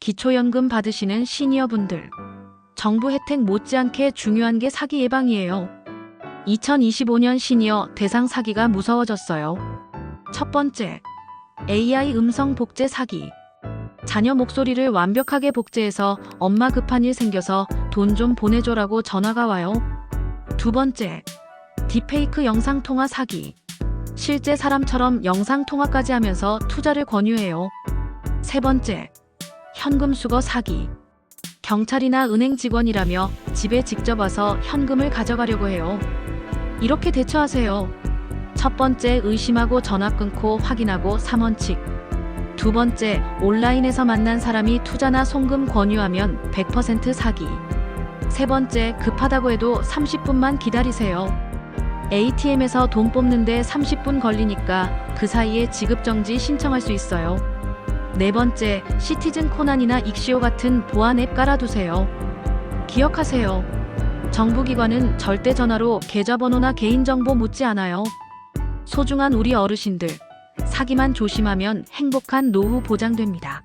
기초연금 받으시는 시니어분들. 정부 혜택 못지않게 중요한 게 사기 예방이에요. 2025년 시니어 대상 사기가 무서워졌어요. 첫 번째, AI 음성 복제 사기. 자녀 목소리를 완벽하게 복제해서 엄마 급한 일 생겨서 돈 좀 보내줘라고 전화가 와요. 두 번째, 딥페이크 영상 통화 사기. 실제 사람처럼 영상 통화까지 하면서 투자를 권유해요. 세 번째, 현금 수거 사기. 경찰이나 은행 직원이라며 집에 직접 와서 현금을 가져가려고 해요. 이렇게 대처하세요. 첫 번째, 의심하고 전화 끊고 확인하고 3원칙. 두 번째, 온라인에서 만난 사람이 투자나 송금 권유하면 100% 사기. 세 번째, 급하다고 해도 30분만 기다리세요. ATM에서 돈 뽑는데 30분 걸리니까 그 사이에 지급정지 신청할 수 있어요. 네 번째, 시티즌 코난이나 익시오 같은 보안 앱 깔아두세요. 기억하세요. 정부기관은 절대 전화로 계좌번호나 개인정보 묻지 않아요. 소중한 우리 어르신들, 사기만 조심하면 행복한 노후 보장됩니다.